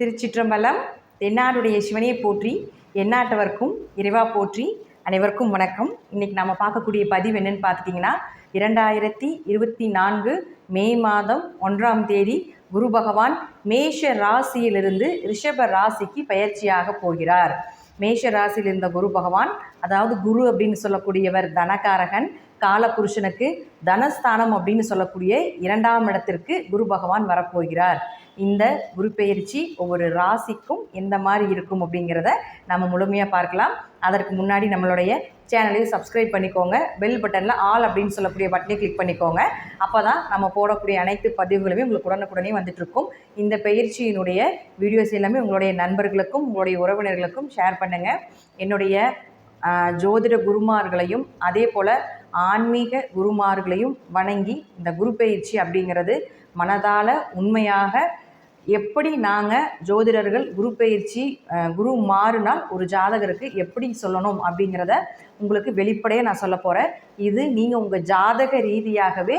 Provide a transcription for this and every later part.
திருச்சிற்றம்பலம் தென்னாடுடைய சிவனையை போற்றி என்னாட்டவர்க்கும் இறைவா போற்றி அனைவருக்கும் வணக்கம். இன்றைக்கி நம்ம பார்க்கக்கூடிய பதிவு என்னன்னு பார்த்துட்டிங்கன்னா இரண்டாயிரத்தி இருபத்தி நான்கு மே மாதம் ஒன்றாம் தேதி குரு பகவான் மேஷ ராசியிலிருந்து ரிஷப ராசிக்கு பயிற்சியாக போகிறார். மேஷ ராசியில் இருந்த குரு பகவான் அதாவது குரு அப்படின்னு சொல்லக்கூடியவர் தனகாரகன் காலபுருஷனுக்கு தனஸ்தானம் அப்படின்னு சொல்லக்கூடிய இரண்டாம் இடத்திற்கு குரு பகவான் வரப்போகிறார். இந்த குரு பெயர்ச்சி ஒவ்வொரு ராசிக்கும் எந்த மாதிரி இருக்கும் அப்படிங்கிறத நம்ம முழுமையாக பார்க்கலாம். அதற்கு முன்னாடி நம்மளுடைய சேனலையும் சப்ஸ்கிரைப் பண்ணிக்கோங்க. பெல் பட்டனில் ஆல் அப்படின்னு சொல்லக்கூடிய பட்டனை கிளிக் பண்ணிக்கோங்க. அப்போ தான் நம்ம போடக்கூடிய அனைத்து பதிவுகளுமே உங்களுக்கு உடனுக்குடனே வந்துட்டுருக்கும். இந்த பயிற்சியினுடைய வீடியோஸ் எல்லாமே உங்களுடைய நண்பர்களுக்கும் உங்களுடைய உறவினர்களுக்கும் ஷேர் பண்ணுங்கள் என்னுடைய ஜோதிட குருமார்களையும் அதே போல் ஆன்மீக குருமார்களையும் வணங்கி இந்த குரு பயிற்சி அப்படிங்கிறது மனதால் உண்மையாக எப்படி நாங்கள் ஜோதிடர்கள் குரு பயிற்சி குரு மாறுனால் ஒரு ஜாதகருக்கு எப்படி சொல்லணும் அப்படிங்கிறத உங்களுக்கு வெளிப்படையாக நான் சொல்ல போகிறேன் இது நீங்கள் உங்கள் ஜாதக ரீதியாகவே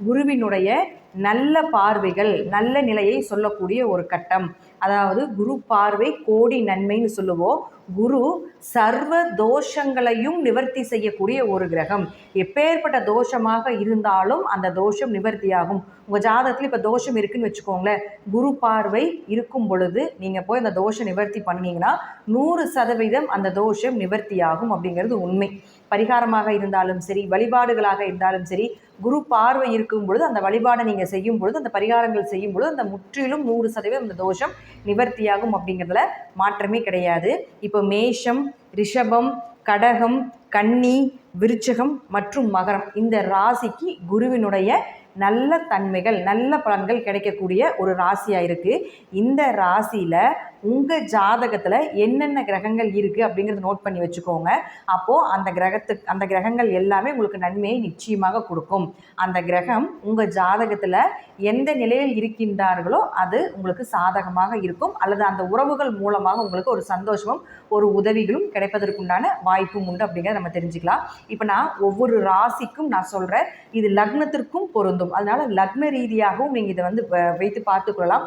குருவினுடைய நல்ல பார்வைகள் நல்ல நிலையை சொல்லக்கூடிய ஒரு கட்டம். அதாவது குரு பார்வை கோடி நன்மைன்னு சொல்லுவோம். குரு சர்வ தோஷங்களையும் நிவர்த்தி செய்யக்கூடிய ஒரு கிரகம். எப்பேற்பட்ட தோஷமாக இருந்தாலும் அந்த தோஷம் நிவர்த்தியாகும். உங்கள் ஜாதகத்தில் இப்போ தோஷம் இருக்குன்னு வச்சுக்கோங்களேன். குரு பார்வை இருக்கும் பொழுது நீங்கள் போய் அந்த தோஷம் நிவர்த்தி பண்ணீங்கன்னா நூறு சதவீதம் அந்த தோஷம் நிவர்த்தியாகும் அப்படிங்கிறது உண்மை. பரிகாரமாக இருந்தாலும் சரி வழிபாடுகளாக இருந்தாலும் சரி குரு பார்வை இருக்கும் பொழுது அந்த வழிபாடை நீங்கள் செய்யும் பொழுது அந்த பரிகாரங்கள் செய்யும் பொழுது அந்த முற்றிலும் நூறு சதவீதம் அந்த தோஷம் நிவர்த்தியாகும் அப்படிங்கிறதுல மாற்றமே கிடையாது. இப்போ மேஷம் ரிஷபம் கடகம் கன்னி விருச்சகம் மற்றும் மகரம் இந்த ராசிக்கு குருவினுடைய நல்ல தன்மைகள் நல்ல பலன்கள் கிடைக்கக்கூடிய ஒரு ராசியாக இருக்குது இந்த ராசியில் உங்கள் ஜாதகத்தில் என்னென்ன கிரகங்கள் இருக்குது அப்படிங்கிறத நோட் பண்ணி வச்சுக்கோங்க. அப்போது அந்த கிரகத்துக்கு அந்த கிரகங்கள் எல்லாமே உங்களுக்கு நன்மையை நிச்சயமாக கொடுக்கும். அந்த கிரகம் உங்கள் ஜாதகத்தில் எந்த நிலையில் இருக்கின்றார்களோ அது உங்களுக்கு சாதகமாக இருக்கும். அல்லது அந்த உறவுகள் மூலமாக உங்களுக்கு ஒரு சந்தோஷமும் ஒரு உதவிகளும் கிடைப்பதற்குண்டான வாய்ப்பும் உண்டு அப்படிங்கிறத நம்ம தெரிஞ்சுக்கலாம். இப்போ நான் ஒவ்வொரு ராசிக்கும் நான் சொல்கிறேன் இது லக்னத்திற்கும் பொருந்தும். அதனால் லக்ன ரீதியாகவும் நீங்கள் இதை வந்து வ- வைத்து பார்த்துக்கொள்ளலாம்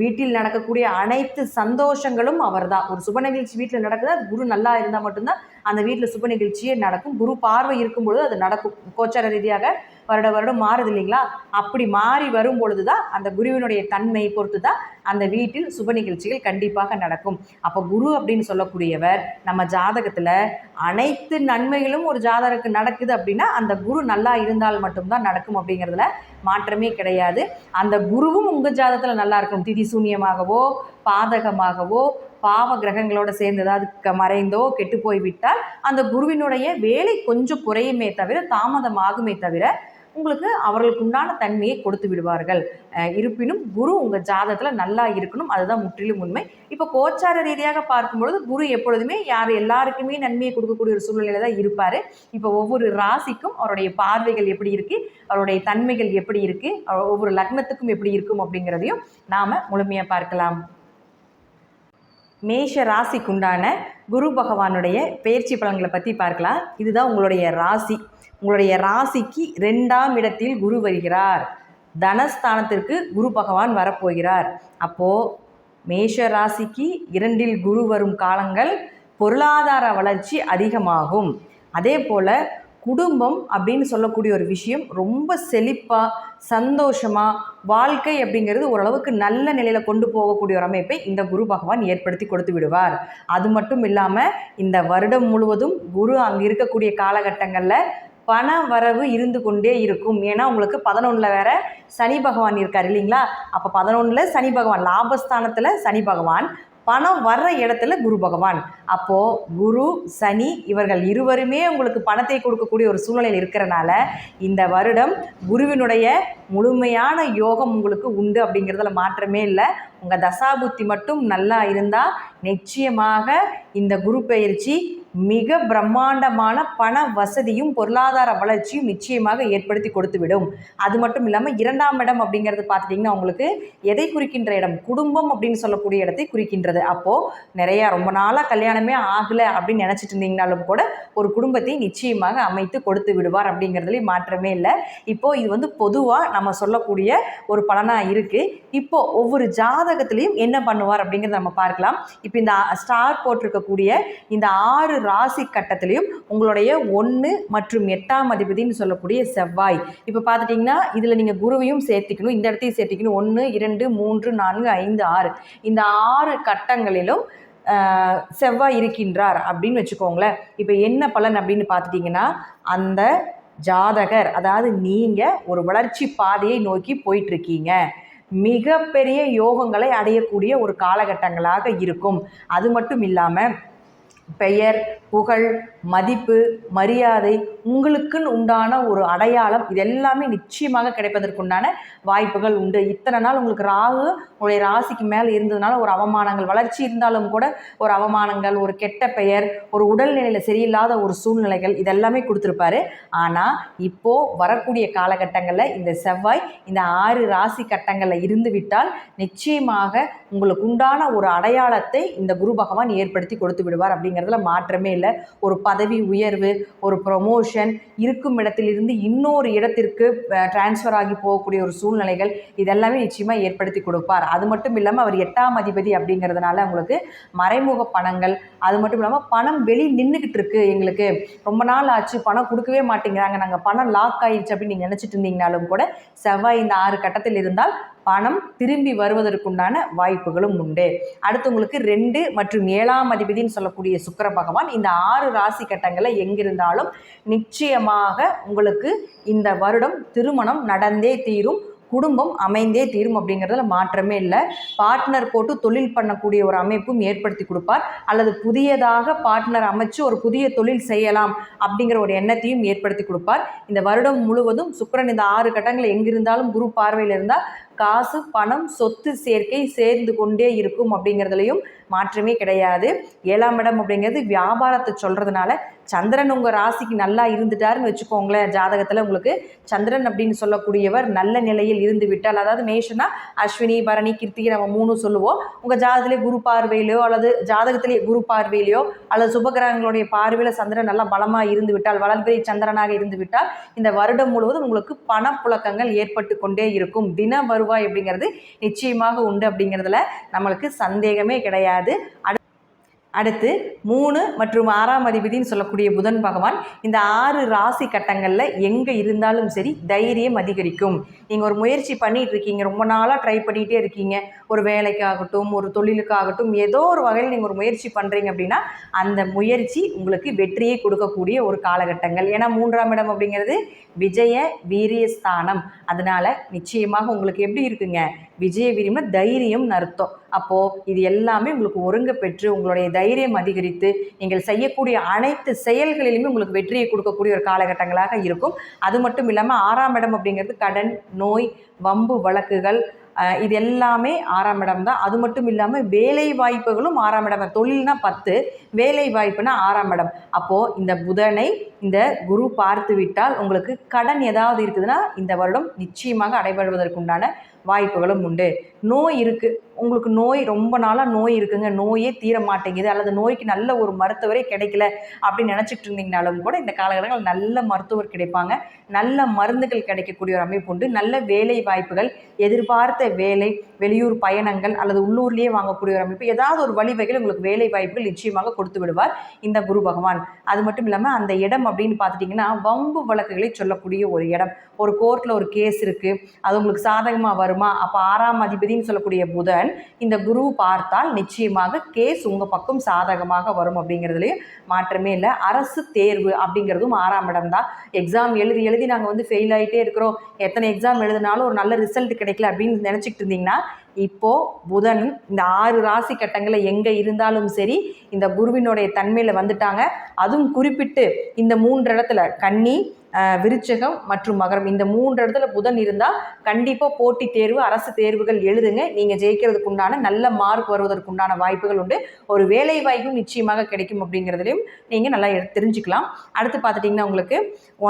வீட்டில் நடக்கக்கூடிய அனைத்து சந்தோஷங்களும் அவர்தான். ஒரு சுப நிகழ்ச்சி வீட்டில் நடக்குது? அது குரு நல்லா இருந்தால் மட்டும்தான் அந்த வீட்டில் சுப நிகழ்ச்சியே நடக்கும். குரு பார்வை இருக்கும் பொழுது அது நடக்கும். கோச்சார ரீதியாக வருட வருடம் மாறுது இல்லைங்களா? அப்படி மாறி வரும் பொழுது தான் அந்த குருவினுடைய தன்மையை பொறுத்து தான் அந்த வீட்டில் சுப நிகழ்ச்சிகள் கண்டிப்பாக நடக்கும். அப்போ குரு அப்படின்னு சொல்லக்கூடியவர் நம்ம ஜாதகத்தில் அனைத்து நன்மைகளும் ஒரு ஜாதகருக்கு நடக்குது அப்படின்னா அந்த குரு நல்லா இருந்தால் மட்டும்தான் நடக்கும் அப்படிங்கிறதுல மாற்றமே கிடையாது. அந்த குருவும் உங்கள் ஜாதத்தில் நல்லா இருக்கணும். திதி சூன்யமாகவோ பாதகமாகவோ பாவ கிரகங்களோட சேர்ந்து ஏதாவது க மறைந்தோ கெட்டு போய்விட்டால் அந்த குருவினுடைய வேலை கொஞ்சம் குறையுமே தவிர தாமதமாகுமே தவிர உங்களுக்கு அவர்களுக்கு உண்டான தன்மையை கொடுத்து விடுவார்கள். இருப்பினும் குரு உங்கள் ஜாதகத்தில் நல்லா இருக்கணும். அதுதான் முற்றிலும் உண்மை. இப்போ கோச்சார ரீதியாக பார்க்கும்பொழுது குரு எப்பொழுதுமே யார் எல்லாருக்குமே நன்மையை கொடுக்கக்கூடிய ஒரு சூழ்நிலையில தான் இருப்பார். இப்போ ஒவ்வொரு ராசிக்கும் அவருடைய பார்வைகள் எப்படி இருக்குது அவருடைய தன்மைகள் எப்படி இருக்குது ஒவ்வொரு லக்னத்துக்கும் எப்படி இருக்கும் அப்படிங்கிறதையும் நாம் முழுமையாக பார்க்கலாம். மேஷ ராசிக்குண்டான குரு பகவானுடைய பயிற்சி பலன்களை பற்றி பார்க்கலாம். இதுதான் உங்களுடைய ராசி. உங்களுடைய ராசிக்கு ரெண்டாம் இடத்தில் குரு வருகிறார். தனஸ்தானத்திற்கு குரு பகவான் வரப்போகிறார். அப்போது மேஷ ராசிக்கு இரண்டில் குரு வரும் காலங்கள் பொருளாதார வளர்ச்சி அதிகமாகும். அதே போல் குடும்பம் அப்படின்னு சொல்லக்கூடிய ஒரு விஷயம் ரொம்ப செழிப்பாக சந்தோஷமாக வாழ்க்கை அப்படிங்கிறது ஓரளவுக்கு நல்ல நிலையில் கொண்டு போகக்கூடிய ஒரு அமைப்பை இந்த குரு பகவான் ஏற்படுத்தி கொடுத்து விடுவார். அது மட்டும் இல்லாமல் இந்த வருடம் முழுவதும் குரு அங்கே இருக்கக்கூடிய காலகட்டங்களில் பண வரவு இருந்து கொண்டே இருக்கும். ஏன்னா உங்களுக்கு பதினொன்றில் வேற சனி பகவான் இருக்கார் இல்லைங்களா? அப்போ பதினொன்றில் சனி பகவான் லாபஸ்தானத்தில் சனி பகவான் பணம் வர்ற இடத்துல குரு பகவான். அப்போது குரு சனி இவர்கள் இருவருமே உங்களுக்கு பணத்தை கொடுக்கக்கூடிய ஒரு சூழ்நிலையில் இருக்கிறனால இந்த வருடம் குருவினுடைய முழுமையான யோகம் உங்களுக்கு உண்டு அப்படிங்கிறதுல மாற்றமே இல்லை. உங்கள் தசாபுத்தி மட்டும் நல்லா இருந்தால் நிச்சயமாக இந்த குரு பயிற்சி மிக பிரம்மாண்டமான பண வசதியும் பொருளாதார வளர்ச்சியும் நிச்சயமாக ஏற்படுத்தி கொடுத்துவிடும். அது மட்டும் இல்லாமல் இரண்டாம் இடம் அப்படிங்கிறது பார்த்துட்டிங்கன்னா உங்களுக்கு எதை குறிக்கின்ற இடம்? குடும்பம் அப்படின்னு சொல்லக்கூடிய இடத்தை குறிக்கின்றது. அப்போது நிறையா ரொம்ப நாளாக கல்யாணமே ஆகலை அப்படின்னு நினச்சிட்டு இருந்தீங்கனாலும் கூட ஒரு குடும்பத்தை நிச்சயமாக அமைத்து கொடுத்து விடுவார் அப்படிங்கிறதுலேயும் மாற்றமே இல்லை. இப்போது இது வந்து பொதுவாக நம்ம சொல்லக்கூடிய ஒரு பலனாக இருக்குது இப்போது ஒவ்வொரு ஜாதகத்துலேயும் என்ன பண்ணுவார் அப்படிங்கிறத நம்ம பார்க்கலாம். இப்போ இந்த ஸ்டார் போட்டிருக்க இருக்கக்கூடிய இந்த ஆறு ராசி கட்டத்திலையும் உங்களுடைய ஒன்று மற்றும் எட்டாம் அதிபதினு சொல்லக்கூடிய செவ்வாய். இப்போ பார்த்துட்டிங்கன்னா இதில் நீங்கள் குருவையும் சேர்த்திக்கணும் இந்த இடத்தையும் சேர்த்திக்கணும். ஒன்று இரண்டு மூன்று நான்கு ஐந்து ஆறு. இந்த ஆறு கட்டங்களிலும் செவ்வாய் இருக்கின்றார் அப்படின்னு வச்சுக்கோங்களேன். இப்போ என்ன பலன் அப்படின்னு பார்த்துட்டிங்கன்னா அந்த ஜாதகர் அதாவது நீங்கள் ஒரு வளர்ச்சி பாதையை நோக்கி போயிட்டுருக்கீங்க மிகப்பெரிய யோகங்களை அடையக்கூடிய ஒரு காலகட்டங்களாக இருக்கும். அது மட்டும் இல்லாமல் பெயர் புகழ் மதிப்பு மரியாதை உங்களுக்குன்னு உண்டான ஒரு அடையாளம் இது எல்லாமே நிச்சயமாக கிடைப்பதற்குண்டான வாய்ப்புகள் உண்டு. இத்தனை நாள் உங்களுக்கு ராகு உங்களுடைய ராசிக்கு மேலே இருந்ததுனால ஒரு அவமானங்கள் வளர்ச்சி இருந்தாலும் கூட ஒரு அவமானங்கள் ஒரு கெட்ட பெயர் ஒரு உடல்நிலையில் சரியில்லாத ஒரு சூழ்நிலைகள் இதெல்லாமே கொடுத்துருப்பாரு. ஆனால் இப்போது வரக்கூடிய காலகட்டங்களில் இந்த செவ்வாய் இந்த ஆறு ராசி கட்டங்களில் இருந்து விட்டால் நிச்சயமாக உங்களுக்கு உண்டான ஒரு அடையாளத்தை இந்த குரு பகவான் ஏற்படுத்தி கொடுத்து விடுவார் அப்படிங்கிறதுல மாற்றமே இல்லை. ஒரு பதவி உயர்வு ஒரு ப்ரொமோஷன் இருக்கும் இடத்திலிருந்து இன்னொரு இடத்திற்கு டிரான்ஸ்ஃபர் ஆகி போகக்கூடிய ஒரு சூழ்நிலைகள் இதெல்லாமே நிச்சயமாக ஏற்படுத்தி கொடுப்பார். அது மட்டும் இல்லாமல் அவர் எட்டாம் அதிபதி அப்படிங்கிறதுனால உங்களுக்கு மறைமுக பணங்கள் அது மட்டும் இல்லாமல் பணம் வெளி நின்றுக்கிட்டு இருக்கு எங்களுக்கு. ரொம்ப நாள் ஆச்சு பணம் கொடுக்கவே மாட்டேங்கிறாங்க. நாங்கள் பணம் லாக் ஆயிடுச்சு அப்படின்னு நீங்கள் நினச்சிட்டு இருந்தீங்கனாலும் கூட செவ்வாய் இந்த ஆறு கட்டத்தில் இருந்தால் பணம் திரும்பி வருவதற்குண்டான வாய்ப்புகளும் உண்டு. அடுத்து உங்களுக்கு ரெண்டு மற்றும் ஏழாம் அதிபதினு சொல்லக்கூடிய சுக்கிர பகவான் இந்த ஆறு ராசி கட்டங்களில் எங்கிருந்தாலும் நிச்சயமாக உங்களுக்கு இந்த வருடம் திருமணம் நடந்தே தீரும். குடும்பம் அமைந்தே தீரும் அப்படிங்கிறதுல மாற்றமே இல்லை. பார்ட்னர் போட்டு தொழில் பண்ணக்கூடிய ஒரு அமைப்பும் ஏற்படுத்தி கொடுப்பார். அல்லது புதியதாக பார்ட்னர் அமைச்சு ஒரு புதிய தொழில் செய்யலாம் அப்படிங்கிற ஒரு எண்ணத்தையும் ஏற்படுத்தி கொடுப்பார். இந்த வருடம் முழுவதும் சுக்கரன் இந்த ஆறு கட்டங்கள் எங்கிருந்தாலும் குரு பார்வையில் இருந்தால் காசு பணம் சொத்து சேர்க்கை சேர்ந்து கொண்டே இருக்கும் அப்படிங்கிறதுலையும் மாற்றமே கிடையாது. ஏழாம் இடம் அப்படிங்கிறது வியாபாரத்தை சொல்கிறதுனால சந்திரன் உங்கள் ராசிக்கு நல்லா இருந்துட்டாருன்னு வச்சுக்கோங்களேன். ஜாதகத்தில் உங்களுக்கு சந்திரன் அப்படின்னு சொல்லக்கூடியவர் நல்ல நிலையில் இருந்து விட்டால் அதாவது மேஷனா அஸ்வினி பரணி கிருத்திகை நம்ம மூணு சொல்லுவோம். உங்கள் ஜாதகத்திலே குரு பார்வையிலையோ அல்லது ஜாதகத்திலே குரு பார்வையிலையோ அல்லது சுபகிரகங்களுடைய பார்வையில் சந்திரன் நல்லா பலமாக இருந்து விட்டால் வளர்பிறை சந்திரனாக இருந்து விட்டால் இந்த வருடம் முழுவதும் உங்களுக்கு பணப்புழக்கங்கள் ஏற்பட்டு கொண்டே இருக்கும். தின வருவாய் அப்படிங்கிறது நிச்சயமாக உண்டு அப்படிங்கிறதுல நம்மளுக்கு சந்தேகமே கிடையாது. அடுத்து மூணு மற்றும் ஆறாம் அதிபதினு சொல்லக்கூடிய புதன் பகவான் இந்த ஆறு ராசி கட்டங்களில் எங்கே இருந்தாலும் சரி தைரியம் அதிகரிக்கும். நீங்கள் ஒரு முயற்சி பண்ணிட்டு இருக்கீங்க ரொம்ப நாளாக ட்ரை பண்ணிகிட்டே இருக்கீங்க. ஒரு வேலைக்காகட்டும் ஒரு தொழிலுக்காகட்டும் ஏதோ ஒரு வகையில் நீங்கள் ஒரு முயற்சி பண்ணுறீங்க அப்படின்னா அந்த முயற்சி உங்களுக்கு வெற்றியை கொடுக்கக்கூடிய ஒரு காலகட்டங்கள். ஏன்னா மூன்றாம் இடம் அப்படிங்கிறது விஜய வீரியஸ்தானம் அதனால் நிச்சயமாக உங்களுக்கு எப்படி இருக்குங்க? விஜய வீரியம்னா தைரியம்னு அர்த்தம். அப்போது இது எல்லாமே உங்களுக்கு ஒருங்க பெற்று உங்களுடைய தைரியம் அதிகரித்து நீங்கள் செய்யக்கூடிய அனைத்து செயல்களிலுமே உங்களுக்கு வெற்றியை கொடுக்கக்கூடிய ஒரு காலகட்டங்களாக இருக்கும். அது மட்டும் இல்லாமல் ஆறாம் இடம் அப்படிங்கிறது கடன் நோய் வம்பு வழக்குகள் இது எல்லாமே ஆறாம் இடம் தான். அது மட்டும் இல்லாமல் வேலை வாய்ப்புகளும் ஆறாம் இடம். தொழில்னா பத்து வேலை வாய்ப்புனா ஆறாம் இடம். அப்போது இந்த புதனை இந்த குரு பார்த்து விட்டால் உங்களுக்கு கடன் ஏதாவது இருக்குதுன்னா இந்த வருடம் நிச்சயமாக அடைபடுவதற்குண்டான வாய்ப்புகளும் உண்டு. நோய் இருக்குது உங்களுக்கு நோய் ரொம்ப நாளாக நோய் இருக்குங்க. நோயே தீர மாட்டேங்குது. அல்லது நோய்க்கு நல்ல ஒரு மருத்துவரே கிடைக்கல அப்படின்னு நினச்சிட்டு இருந்தீங்கனாலும் கூட இந்த காலகட்டங்கள் நல்ல மருத்துவர் கிடைப்பாங்க. நல்ல மருந்துகள் கிடைக்கக்கூடிய ஒரு அமைப்பு உண்டு. நல்ல வேலை வாய்ப்புகள் எதிர்பார்த்த வேலை வெளியூர் பயணங்கள் அல்லது உள்ளூர்லேயே வாங்கக்கூடிய ஒரு அமைப்பு ஏதாவது ஒரு வழிவகையில் உங்களுக்கு வேலை வாய்ப்புகள் நிச்சயமாக கொடுத்து விடுவார் இந்த குரு பகவான். அது மட்டும் இல்லாமல் அந்த இடம் அப்படின்னு பார்த்துட்டிங்கன்னா வம்பு வழக்குகளை சொல்லக்கூடிய ஒரு இடம். ஒரு கோர்ட்டில் ஒரு கேஸ் இருக்குது அது உங்களுக்கு சாதகமாக வருமா? அப்போ ஆறாம் அதிபதினு சொல்லக்கூடிய புதன் இந்த குரு பார்த்தால் நிச்சயமாக கேஸ் உங்கள் பக்கம் சாதகமாக வரும் அப்படிங்கிறதுலையும் மாற்றமே இல்லை. அரசு தேர்வு அப்படிங்கிறதும் ஆறாம் இடம் தான். எக்ஸாம் எழுதி எழுதி நாங்கள் வந்து ஃபெயில் ஆகிட்டே இருக்கிறோம். எத்தனை எக்ஸாம் எழுதினாலும் ஒரு நல்ல ரிசல்ட் கிடைக்கல அப்படின்னு நினச்சிக்கிட்டு இருந்தீங்கன்னா இப்போ புதன் இந்த ஆறு ராசி கட்டங்களில் எங்கே இருந்தாலும் சரி இந்த குருவினுடைய தன்மையில் வந்துட்டாங்க. அதுவும் குறிப்பிட்டு இந்த மூன்று இடத்துல கன்னி விருச்சகம் மற்றும் மகரம். இந்த மூன்று இடத்துல புதன் இருந்தால் கண்டிப்பாக போட்டித் தேர்வு அரசு தேர்வுகள் எழுதுங்க. நீங்கள் ஜெயிக்கிறதுக்கு உண்டான நல்ல மார்க் வருவதற்குண்டான வாய்ப்புகள் உண்டு. ஒரு வேலை வாய்ப்பும் நிச்சயமாக கிடைக்கும் அப்படிங்கிறதுலையும் நீங்கள் நல்லா தெரிஞ்சுக்கலாம். அடுத்து பார்த்துட்டிங்கன்னா உங்களுக்கு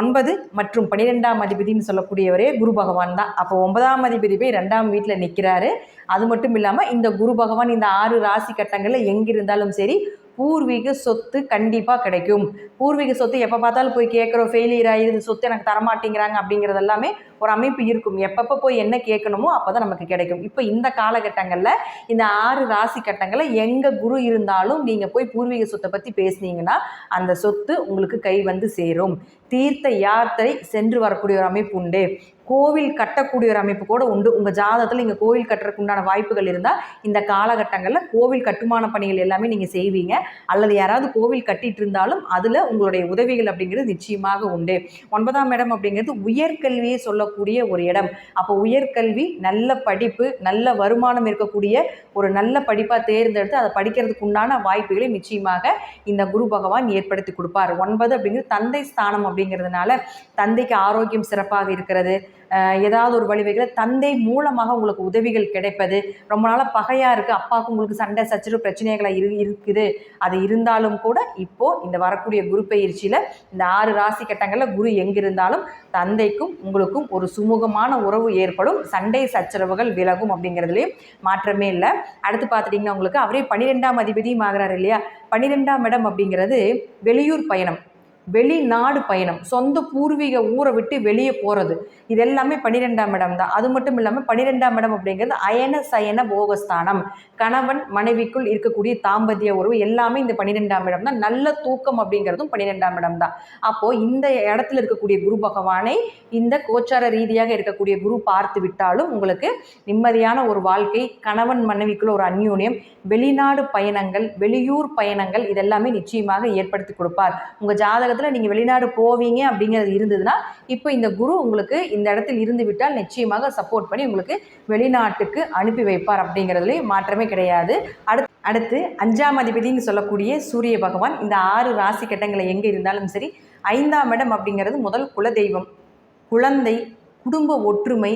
ஒன்பது மற்றும் பன்னிரெண்டாம் அதிபதினு சொல்லக்கூடியவரே குரு பகவான் தான். அப்போ ஒன்பதாம் அதிபதி போய் ரெண்டாம் வீட்டில் நிற்கிறாரு அது மட்டும் இல்லாமல் இந்த குரு பகவான் இந்த ஆறு ராசி கட்டங்களில் எங்கிருந்தாலும் சரி பூர்வீக சொத்து கண்டிப்பாக கிடைக்கும். பூர்வீக சொத்து எப்போ பார்த்தாலும் போய் கேட்குறோம் ஃபெயிலியர் ஆகிடுது சொத்து எனக்கு தரமாட்டேங்கிறாங்க அப்படிங்கிறது எல்லாமே ஒரு அமைப்பு இருக்கும். எப்பப்போ போய் என்ன கேட்கணுமோ அப்போ தான் நமக்கு கிடைக்கும். இப்போ இந்த காலகட்டங்களில் இந்த ஆறு ராசி கட்டங்களில் எங்கே குரு இருந்தாலும் நீங்கள் போய் பூர்வீக சொத்தை பற்றி பேசுனீங்கன்னா அந்த சொத்து உங்களுக்கு கை வந்து சேரும். தீர்த்த யாத்திரை சென்று வரக்கூடிய ஒரு அமைப்பு உண்டு. கோவில் கட்டக்கூடிய ஒரு அமைப்பு கூட உண்டு. உங்கள் ஜாதகத்தில் இங்கே கோவில் கட்டுறதுக்கு உண்டான வாய்ப்புகள் இருந்தால் இந்த காலகட்டங்களில் கோவில் கட்டுமான பணிகள் எல்லாமே நீங்கள் செய்வீங்க. அல்லது யாராவது கோவில் கட்டிட்டு இருந்தாலும் அதில் உங்களுடைய உதவிகள் அப்படிங்கிறது நிச்சயமாக உண்டு. ஒன்பதாம் இடம் அப்படிங்கிறது உயர்கல்வியை சொல்லக்கூடிய ஒரு இடம். அப்போ உயர்கல்வி நல்ல படிப்பு நல்ல வருமானம் இருக்கக்கூடிய ஒரு நல்ல படிப்பாக தேர்ந்தெடுத்து அதை படிக்கிறதுக்கு உண்டான வாய்ப்புகளை நிச்சயமாக இந்த குரு பகவான் ஏற்படுத்தி கொடுப்பார். ஒன்பது அப்படிங்கிறது தந்தை ஸ்தானம் அப்படிங்கிறதுனால தந்தைக்கு ஆரோக்கியம் சிறப்பாக இருக்கிறது. ஏதாவது ஒரு வழிவகையில் தந்தை மூலமாக உங்களுக்கு உதவிகள் கிடைப்பது. ரொம்ப நாளாக பகையாக இருக்குது அப்பாவுக்கு உங்களுக்கு சண்டை சச்சரவு பிரச்சனைகளாக இரு இருக்குது. அது இருந்தாலும் கூட இப்போது இந்த வரக்கூடிய குரு பயிற்சியில் இந்த ஆறு ராசி கட்டங்களில் குரு எங்கிருந்தாலும் தந்தைக்கும் உங்களுக்கும் ஒரு சுமூகமான உறவு ஏற்படும். சண்டை சச்சரவுகள் விலகும் அப்படிங்கிறதுலையும் மாற்றமே இல்லை. அடுத்து பார்த்துட்டிங்கன்னா உங்களுக்கு அவரே பன்னிரெண்டாம் அதிபதியும் ஆகிறார் இல்லையா? பன்னிரெண்டாம் இடம் அப்படிங்கிறது வெளியூர் பயணம். வெளிநாடு பயணம். சொந்த பூர்வீக ஊரை விட்டு வெளியே போகிறது இது எல்லாமே பன்னிரெண்டாம் இடம் தான். அது மட்டும் இல்லாமல் பன்னிரெண்டாம் இடம் அப்படிங்கிறது அயன சயன போகஸ்தானம். கணவன் மனைவிக்குள் இருக்கக்கூடிய தாம்பத்திய உறவு எல்லாமே இந்த பன்னிரெண்டாம் இடம் தான். நல்ல தூக்கம் அப்படிங்கிறதும் பன்னிரெண்டாம் இடம் தான். அப்போது இந்த இடத்துல இருக்கக்கூடிய குரு பகவானை இந்த கோச்சார ரீதியாக இருக்கக்கூடிய குரு பார்த்து விட்டாலும் உங்களுக்கு நிம்மதியான ஒரு வாழ்க்கை கணவன் மனைவிக்குள்ள ஒரு அந்யூன்யம் வெளிநாடு பயணங்கள் வெளியூர் பயணங்கள் இதெல்லாமே நிச்சயமாக ஏற்படுத்தி கொடுப்பார். உங்கள் காலத்தில் நீங்கள் வெளிநாடு போவீங்க அப்படிங்கிறது இருந்ததுன்னா இப்போ இந்த குரு உங்களுக்கு இந்த இடத்தில் இருந்து விட்டால் நிச்சயமாக சப்போர்ட் பண்ணி உங்களுக்கு வெளிநாட்டுக்கு அனுப்பி வைப்பார் அப்படிங்கிறதுலேயும் மாற்றமே கிடையாது. அடுத்து அடுத்து அஞ்சாம் அதிபதினு சொல்லக்கூடிய சூரிய பகவான் இந்த ஆறு ராசி கட்டங்களை எங்கே இருந்தாலும் சரி ஐந்தாம் இடம் அப்படிங்கிறது முதல் குலதெய்வம். குழந்தை குடும்ப ஒற்றுமை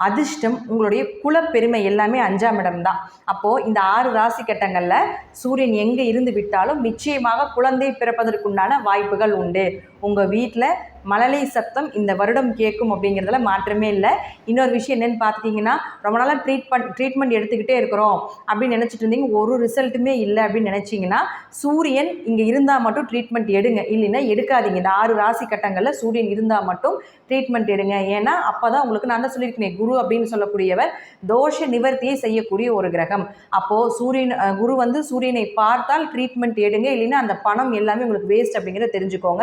அதிர்ஷ்டம் உங்களுடைய குலப்பெருமை எல்லாமே அஞ்சாம் இடம் தான் அப்போது இந்த ஆறு ராசி கட்டங்களில் சூரியன் எங்கே இருந்து விட்டாலும் நிச்சயமாக குழந்தை பிறப்பதற்குண்டான வாய்ப்புகள் உண்டு. உங்கள் வீட்டில் மழலை சத்தம் இந்த வருடம் கேட்கும் அப்படிங்கிறதுல மாற்றமே இல்லை. இன்னொரு விஷயம் என்னென்னு பார்த்துட்டிங்கன்னா ரொம்ப நாளாக ட்ரீட்மெண்ட் ட்ரீட்மெண்ட் எடுத்துக்கிட்டே இருக்கிறோம் அப்படின்னு நினச்சிட்டு இருந்தீங்க. ஒரு ரிசல்ட்டுமே இல்லை அப்படின்னு நினச்சிங்கன்னா சூரியன் இங்கே இருந்தால் மட்டும் ட்ரீட்மெண்ட் எடுங்க. இல்லைன்னா எடுக்காதீங்க. இந்த ஆறு ராசி கட்டங்களில் சூரியன் இருந்தால் மட்டும் ட்ரீட்மெண்ட் எடுங்க. ஏன்னா அப்போ தான் உங்களுக்கு நான் தான் சொல்லியிருக்கேன் குரு அப்படின்னு சொல்லக்கூடியவர் தோஷ நிவர்த்தியை செய்யக்கூடிய ஒரு கிரகம். அப்போது சூரியன் குரு வந்து சூரியனை பார்த்தால் ட்ரீட்மெண்ட் எடுங்க. இல்லைன்னா அந்த பணம் எல்லாமே உங்களுக்கு வேஸ்ட் அப்படிங்கிறத தெரிஞ்சுக்கோங்க.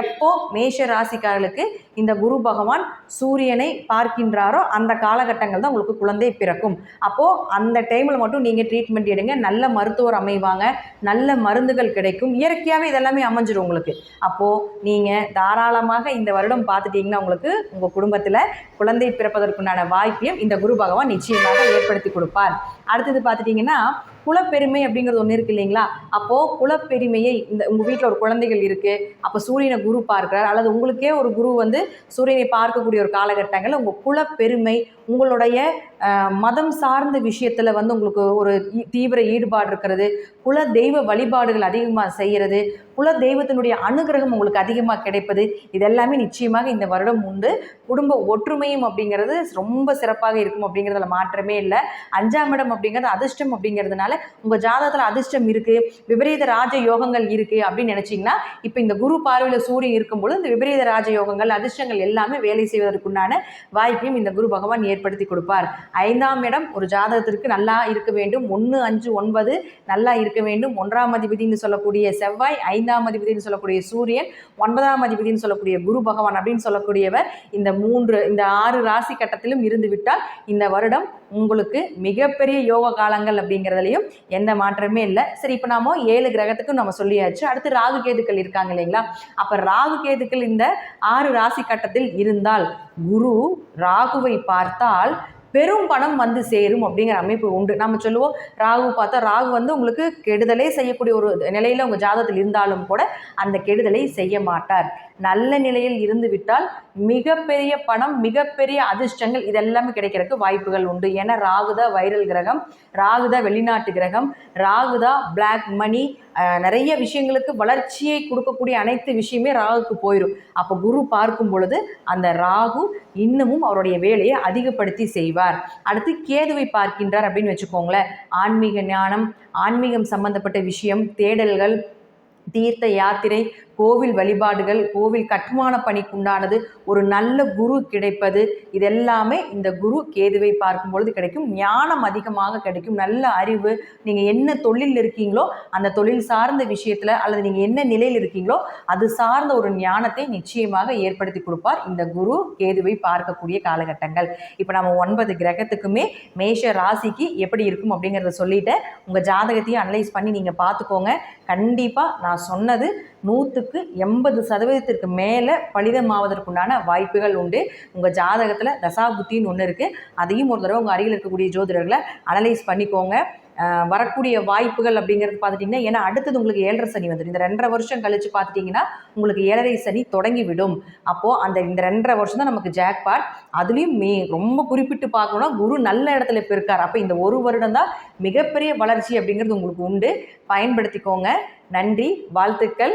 எப்போ மேஷ ராசிக்காரர்களுக்கு இந்த குரு பகவான் சூரியனை பார்க்கின்றாரோ அந்த காலகட்டங்கள் தான் உங்களுக்கு குழந்தை பிறக்கும். அப்போது அந்த டைமில் மட்டும் நீங்கள் ட்ரீட்மெண்ட் எடுங்க. நல்ல மருத்துவர் அமைவாங்க. நல்ல மருந்துகள் கிடைக்கும். இயற்கையாகவே இதெல்லாமே அமைஞ்சிரும் உங்களுக்கு. அப்போது நீங்கள் தாராளமாக இந்த வருடம் பார்த்துட்டிங்கன்னா உங்களுக்கு உங்கள் குடும்பத்தில் குழந்தை பிறப்பதற்குண்டான வாய்ப்பையும் இந்த குரு பகவான் நிச்சயமாக ஏற்படுத்தி கொடுப்பார். அடுத்தது பார்த்துட்டிங்கன்னா குலப்பெருமை அப்படிங்கிறது ஒன்று இருக்கு இல்லைங்களா? அப்போது குலப்பெருமையை இந்த உங்கள் வீட்டில் ஒரு குழந்தைகள் இருக்குது அப்போ சூரியனை குரு பார்க்கிறார். அல்லது உங்களுக்கே ஒரு குரு வந்து சூரியனை பார்க்கக்கூடிய ஒரு காலகட்டங்கள் உங்கள் குலப்பெருமை உங்களுடைய மதம் சார்ந்த விஷயத்தில் வந்து உங்களுக்கு ஒரு தீவிர ஈடுபாடு இருக்கிறது குல தெய்வ வழிபாடுகள் அதிகமாக செய்கிறது குல தெய்வத்தினுடைய அனுகிரகம் உங்களுக்கு அதிகமாக கிடைப்பது இதெல்லாமே நிச்சயமாக இந்த வருடம் உண்டு. குடும்ப ஒற்றுமையும் அப்படிங்கிறது ரொம்ப சிறப்பாக இருக்கும் அப்படிங்கிறதுல மாற்றமே இல்லை. அஞ்சாம் இடம் அப்படிங்கிறது அதிர்ஷ்டம் அப்படிங்கிறதுனால உங்கள் ஜாதகத்தில் அதிர்ஷ்டம் இருக்குது விபரீத ராஜ யோகங்கள் இருக்குது அப்படின்னு நினச்சிங்கன்னா இப்போ இந்த குரு பார்வையில் சூரியன் இருக்கும்பொழுது இந்த விபரீத ராஜ யோகங்கள் அதிர்ஷ்டங்கள் எல்லாமே வேலை செய்வதற்குண்டான வாய்ப்பையும் இந்த குரு பகவான் ஏற்படுத்தி கொடுப்பார். ஐந்தாம் இடம் ஒரு ஜாதகத்திற்கு நல்லா இருக்க வேண்டும். ஒன்று அஞ்சு ஒன்பது நல்லா இருக்க வேண்டும். ஒன்றாம் அதிபதினு சொல்லக்கூடிய செவ்வாய் ஐந்தாம் அதிபதினு சொல்லக்கூடிய சூரியன் ஒன்பதாம் அதிபதினு சொல்லக்கூடிய குரு பகவான் அப்படின்னு சொல்லக்கூடியவர் இந்த மூன்று இந்த ஆறு ராசி கட்டத்திலும் இருந்து விட்டால் இந்த வருடம் உங்களுக்கு மிகப்பெரிய யோக காலங்கள் அப்படிங்கிறதுலையும் எந்த மாற்றமே இல்லை. சரி இப்போ நாம ஏழு கிரகத்துக்கும் நம்ம சொல்லியாச்சு. அடுத்து ராகு கேதுக்கள் இருக்காங்க இல்லைங்களா? அப்போ ராகு கேதுக்கள் இந்த ஆறு ராசி கட்டத்தில் இருந்தால் குரு ராகுவை பார்த்தால் பெரும் பணம் வந்து சேரும் அப்படிங்கிற அமைப்பு உண்டு. நம்ம சொல்லுவோம் ராகு பார்த்தா ராகு வந்து உங்களுக்கு கெடுதலே செய்யக்கூடிய ஒரு நிலையில் உங்கள் ஜாதகத்தில் இருந்தாலும் கூட அந்த கெடுதலை செய்ய மாட்டார். நல்ல நிலையில் இருந்துவிட்டால் மிகப்பெரிய பணம் மிகப்பெரிய அதிர்ஷ்டங்கள் இதெல்லாமே கிடைக்கிறதுக்கு வாய்ப்புகள் உண்டு. ஏன்னா ராகுதா வைரல் கிரகம் ராகுதா வெளிநாட்டு கிரகம் ராகுதா பிளாக் மணி நிறைய விஷயங்களுக்கு வளர்ச்சியை கொடுக்கக்கூடிய அனைத்து விஷயமே ராகுக்கு போயிடும் அப்போ குரு பார்க்கும் பொழுது அந்த ராகு இன்னமும் அவருடைய வேலையை அதிகப்படுத்தி செய்வார். அடுத்து கேதுவை பார்க்கின்றார் அப்படின்னு வச்சுக்கோங்களேன். ஆன்மீக ஞானம் ஆன்மீகம் சம்பந்தப்பட்ட விஷயம் தேடல்கள் தீர்த்த யாத்திரை கோவில் வழிபாடுகள் கோவில் கட்டுமான பணிக்குண்டானது ஒரு நல்ல குரு கிடைப்பது. இதெல்லாமே இந்த குரு கேதுவை பார்க்கும் பொழுது கிடைக்கும். ஞானம் அதிகமாக கிடைக்கும். நல்ல அறிவு. நீங்கள் என்ன தொழில் இருக்கீங்களோ அந்த தொழில் சார்ந்த விஷயத்தில் அல்லது நீங்கள் என்ன நிலையில் இருக்கீங்களோ அது சார்ந்த ஒரு ஞானத்தை நிச்சயமாக ஏற்படுத்தி கொடுப்பார் இந்த குரு கேதுவை பார்க்கக்கூடிய காலகட்டங்கள். இப்போ நம்ம ஒன்பது கிரகத்துக்குமே மேஷ ராசிக்கு எப்படி இருக்கும் அப்படிங்கிறத சொல்லிட்டேன் உங்கள் ஜாதகத்தையும் அனலைஸ் பண்ணி நீங்கள் பார்த்துக்கோங்க. கண்டிப்பாக நான் சொன்னது நூற்று நூற்றுக்கு எண்பது சதவீதத்திற்கு மேலே பலிதமாவதற்குண்டான வாய்ப்புகள் உண்டு. உங்கள் ஜாதகத்தில் தசாபுத்தின்னு ஒன்று இருக்குது அதையும் ஒரு தடவை உங்கள் அருகில் இருக்கக்கூடிய ஜோதிடர்களை அனலைஸ் பண்ணிக்கோங்க. வரக்கூடிய வாய்ப்புகள் அப்படிங்கிறது பார்த்துட்டிங்கன்னா ஏன்னா அடுத்தது உங்களுக்கு ஏழரை சனி வந்துடும் இந்த ரெண்டரை வருஷம் கழித்து பார்த்துட்டிங்கன்னா உங்களுக்கு ஏழரை சனி தொடங்கி விடும் அப்போது அந்த இந்த ரெண்டரை வருஷம் தான் நமக்கு ஜாக்பாட் அதுலேயும் மே ரொம்ப குறிப்பிட்டு பார்க்கணும்னா குரு நல்ல இடத்துல இப்போ இருக்கார் அப்போ இந்த ஒரு வருடம் தான் மிகப்பெரிய வளர்ச்சி அப்படிங்கிறது உங்களுக்கு உண்டு. பயன்படுத்திக்கோங்க. நன்றி வாழ்த்துக்கள்.